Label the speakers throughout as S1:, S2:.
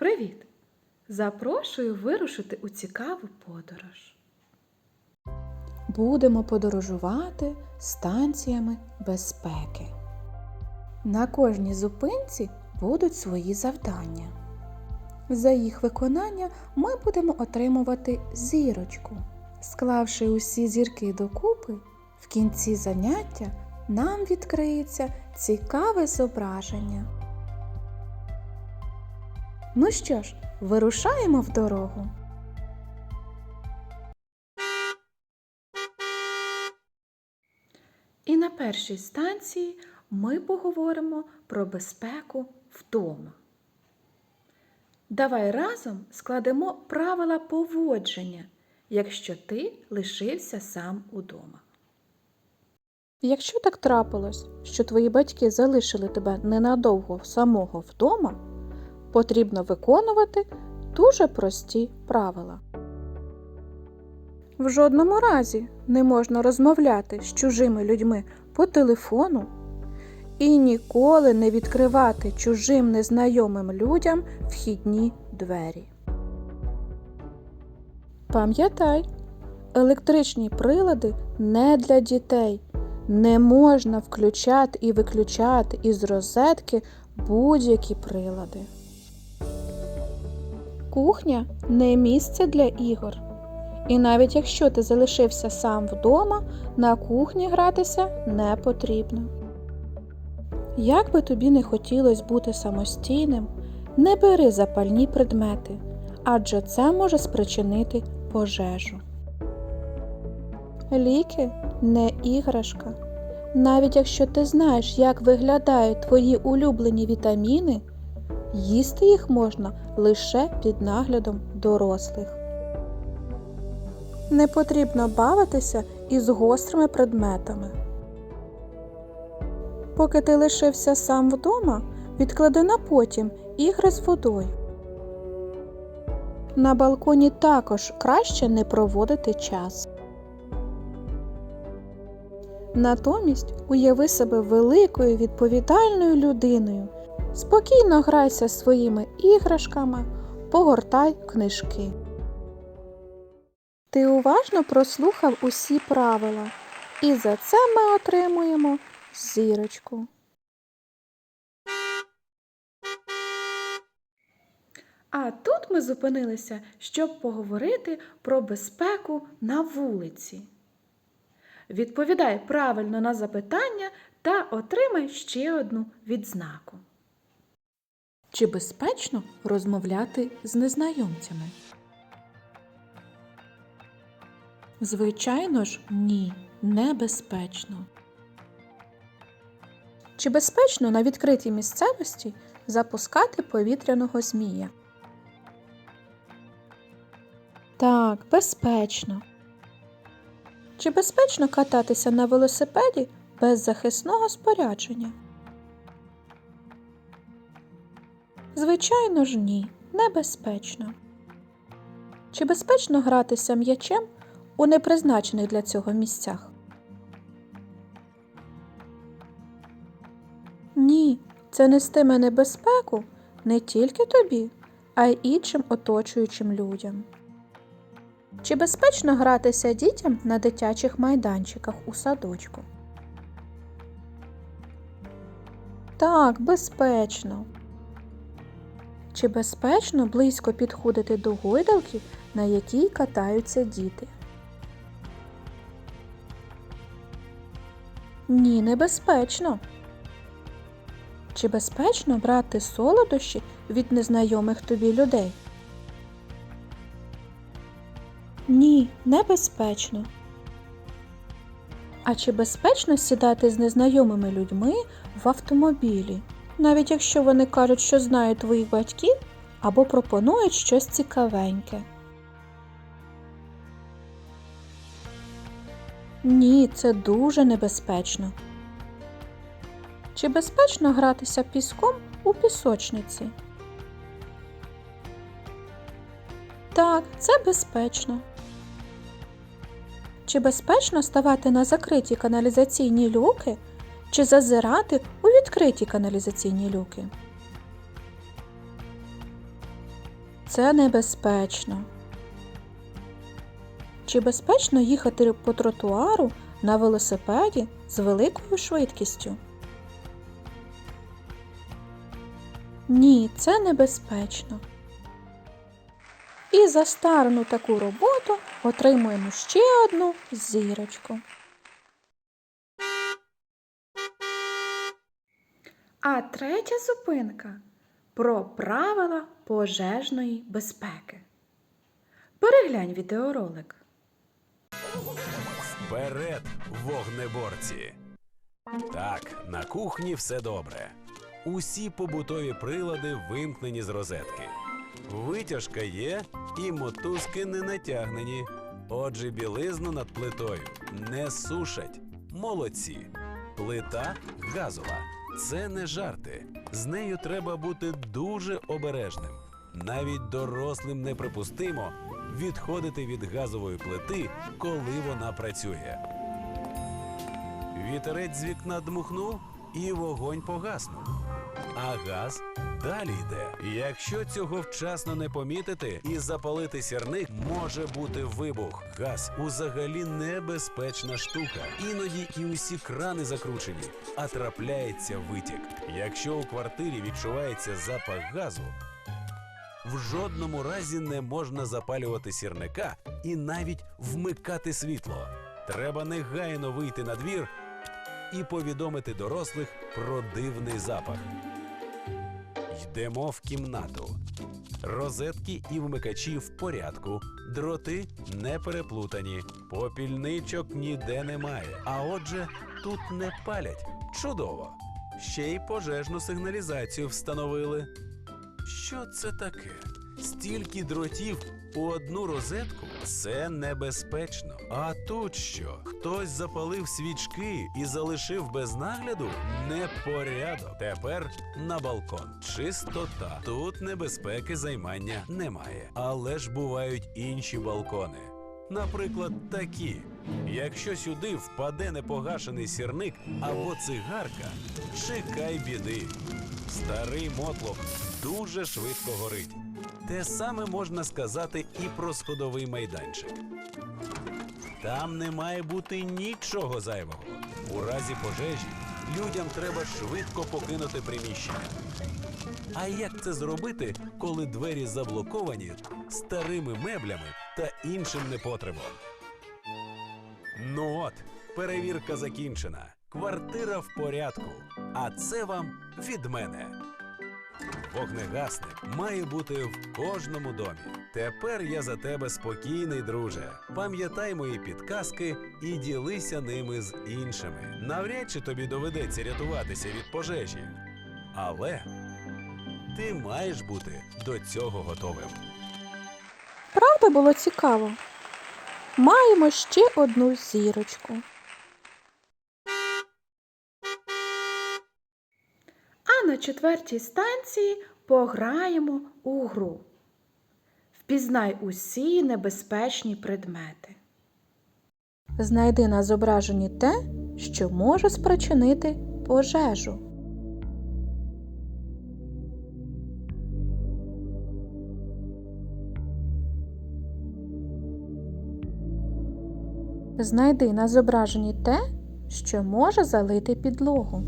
S1: Привіт! Запрошую вирушити у цікаву подорож. Будемо подорожувати станціями безпеки. На кожній зупинці будуть свої завдання. За їх виконання ми будемо отримувати зірочку. Склавши усі зірки докупи, в кінці заняття нам відкриється цікаве зображення. Ну що ж, вирушаємо в дорогу. І на першій станції ми поговоримо про безпеку вдома. Давай разом складемо правила поводження, якщо ти лишився сам удома. Якщо так трапилось, що твої батьки залишили тебе ненадовго самого вдома, потрібно виконувати дуже прості правила. В жодному разі не можна розмовляти з чужими людьми по телефону і ніколи не відкривати чужим незнайомим людям вхідні двері. Пам'ятай, електричні прилади не для дітей. Не можна включати і виключати із розетки будь-які прилади. Кухня не місце для ігор. І навіть якщо ти залишився сам вдома, на кухні гратися не потрібно. Як би тобі не хотілося бути самостійним, не бери запальні предмети, адже це може спричинити пожежу. Ліки не іграшка. Навіть якщо ти знаєш, як виглядають твої улюблені вітаміни, їсти їх можна лише під наглядом дорослих. Не потрібно бавитися із гострими предметами. Поки ти лишився сам вдома, відклади на потім ігри з водою. На балконі також краще не проводити час. Натомість уяви себе великою відповідальною людиною. Спокійно грайся своїми іграшками, погортай книжки. Ти уважно прослухав усі правила, і за це ми отримуємо зірочку. А тут ми зупинилися, щоб поговорити про безпеку на вулиці. Відповідай правильно на запитання та отримай ще одну відзнаку. Чи безпечно розмовляти з незнайомцями? Звичайно ж, ні, небезпечно. Чи безпечно на відкритій місцевості запускати повітряного змія? Так, безпечно. Чи безпечно кататися на велосипеді без захисного спорядження? Звичайно ж, ні, небезпечно. Чи безпечно гратися м'ячем у непризначених для цього місцях? Ні, це нестиме небезпеку не тільки тобі, а й іншим оточуючим людям. Чи безпечно гратися дітям на дитячих майданчиках у садочку? Так, безпечно. Чи безпечно близько підходити до гойдалки, на якій катаються діти? Ні, небезпечно. Чи безпечно брати солодощі від незнайомих тобі людей? Ні, небезпечно. А чи безпечно сідати з незнайомими людьми в автомобілі, навіть якщо вони кажуть, що знають твоїх батьків або пропонують щось цікавеньке? Ні, це дуже небезпечно. Чи безпечно гратися піском у пісочниці? Так, це безпечно. Чи безпечно ставати на закриті каналізаційні люки чи зазирати у відкриті каналізаційні люки? це небезпечно. Чи безпечно їхати по тротуару на велосипеді з великою швидкістю? Ні, це небезпечно. І за старну таку роботу отримуємо ще одну зірочку. А третя зупинка про правила пожежної безпеки. Переглянь відеоролик.
S2: Вперед, вогнеборці! Так, на кухні все добре. Усі побутові прилади вимкнені з розетки. Витяжка є і мотузки не натягнені. Отже, білизну над плитою не сушать. Молодці. Плита газова. Це не жарти. З нею треба бути дуже обережним. Навіть дорослим неприпустимо відходити від газової плити, коли вона працює. Вітерець з вікна дмухнув і вогонь погаснув. А газ далі йде. Якщо цього вчасно не помітити і запалити сірник, може бути вибух. Газ узагалі небезпечна штука. Іноді і усі крани закручені, а трапляється витік. Якщо у квартирі відчувається запах газу, в жодному разі не можна запалювати сірника і навіть вмикати світло. Треба негайно вийти на двір і повідомити дорослих про дивний запах. Йдемо в кімнату. Розетки і вмикачі в порядку, дроти не переплутані, попільничок ніде немає. А отже, тут не палять. Чудово! Ще й пожежну сигналізацію встановили. Що це таке? Стільки дротів у одну розетку це небезпечно. А тут що? Хтось запалив свічки і залишив без нагляду непорядок. Тепер на балкон. Чистота. Тут небезпеки займання немає. Але ж бувають інші балкони. Наприклад, такі. Якщо сюди впаде непогашений сірник або цигарка, чекай біди. Старий мотлох дуже швидко горить. Те саме можна сказати і про сходовий майданчик. Там не має бути нічого зайвого. У разі пожежі людям треба швидко покинути приміщення. А як це зробити, коли двері заблоковані старими меблями та іншим непотребом? Ну от, перевірка закінчена. Квартира в порядку. А це вам від мене. Вогнегасник має бути в кожному домі. Тепер я за тебе спокійний, друже. Пам'ятай мої підказки і ділися ними з іншими. Навряд чи тобі доведеться рятуватися від пожежі. Але ти маєш бути до цього готовим.
S1: Правда було цікаво. Маємо ще одну зірочку. А на четвертій станції пограємо у гру. Впізнай усі небезпечні предмети. Знайди на зображенні те, що може спричинити пожежу. Знайди на зображенні те, що може залити підлогу.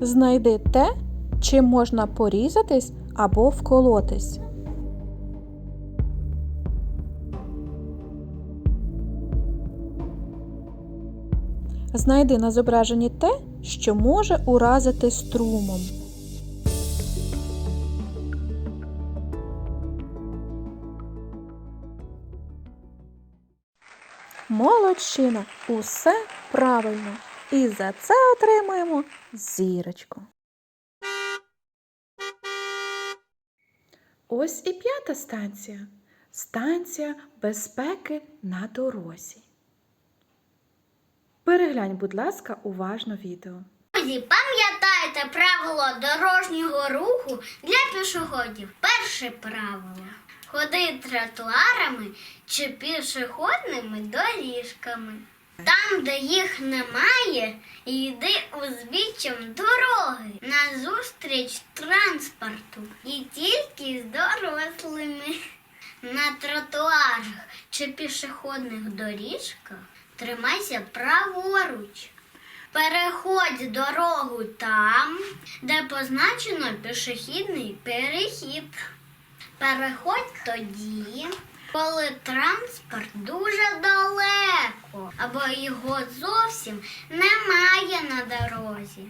S1: Знайди те, чим можна порізатись або вколотись. Знайди на зображенні те, що може уразити струмом. Молодчина, усе правильно. І за це отримуємо зірочку. Ось і п'ята станція. Станція безпеки на дорозі. Переглянь, будь ласка, уважно відео.
S3: Друзі, пам'ятайте правило дорожнього руху для пішоходів. Перше правило. Ходи тротуарами чи пішохідними доріжками. Там, де їх немає, йди узбіччям дороги назустріч транспорту і тільки з дорослими. На тротуарах чи пішохідних доріжках тримайся праворуч. Переходь дорогу там, де позначено пішохідний перехід. Переходь тоді, коли транспорт дуже далеко, або його зовсім немає на дорозі.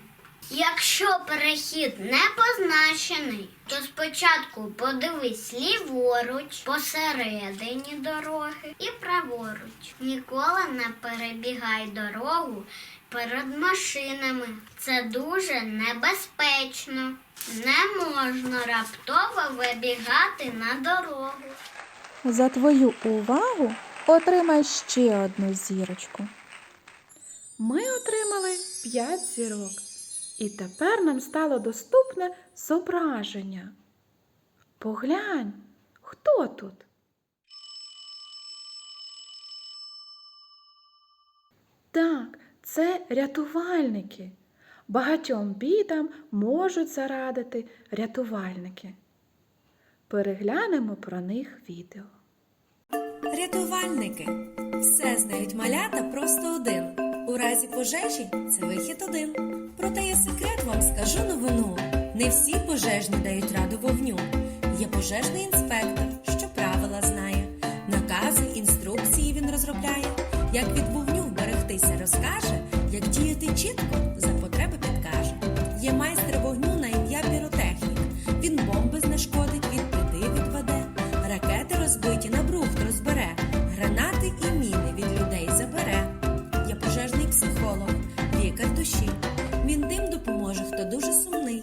S3: Якщо перехід не позначений, то спочатку подивись ліворуч, посередині дороги і праворуч. Ніколи не перебігай дорогу перед машинами. Це дуже небезпечно. Не можна раптово вибігати на дорогу.
S1: За твою увагу отримай ще одну зірочку. Ми отримали 5 зірок, і тепер нам стало доступне зображення. Поглянь, хто тут? Так, це рятувальники. Багатьом бідам можуть зарадити рятувальники. Переглянемо про них відео.
S4: Рятувальники. Все знають малята просто один. У разі пожежі це вихід один. Проте я секрет вам скажу новину. Не всі пожежні дають раду вогню. Є пожежний інспектор, що правила знає. Накази, інструкції він розробляє. Як від вогню вберегтися розкаже, як діяти чітко душі. Він тим допоможе, хто дуже сумний.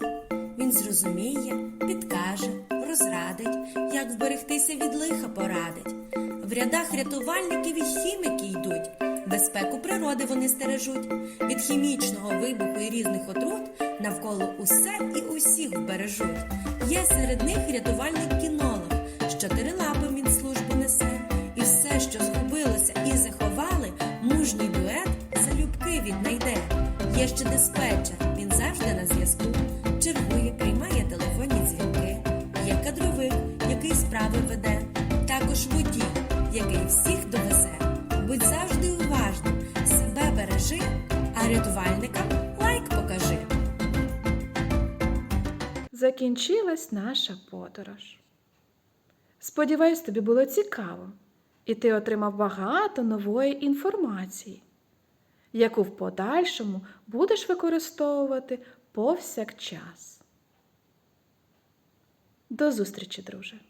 S4: Він зрозуміє, підкаже, розрадить, як вберегтися від лиха порадить. В рядах рятувальників і хіміки йдуть. Безпеку природи вони стережуть. Від хімічного вибуху і різних отрут навколо усе і усіх вбережуть. Є серед них рятувальник кінолог, з чотири лапи він службу несе. І все, що згубилося і заховали, мужній дует залюбки віднайде. Є ще диспетчер, він завжди на зв'язку. Чергує, приймає телефонні дзвінки. Є кадровик, який справи веде. Також водій, який всіх довезе. Будь завжди уважним, себе бережи, а рятувальникам лайк покажи.
S1: Закінчилась наша подорож. Сподіваюсь, тобі було цікаво, і ти отримав багато нової інформації, яку в подальшому будеш використовувати повсякчас. До зустрічі, друже!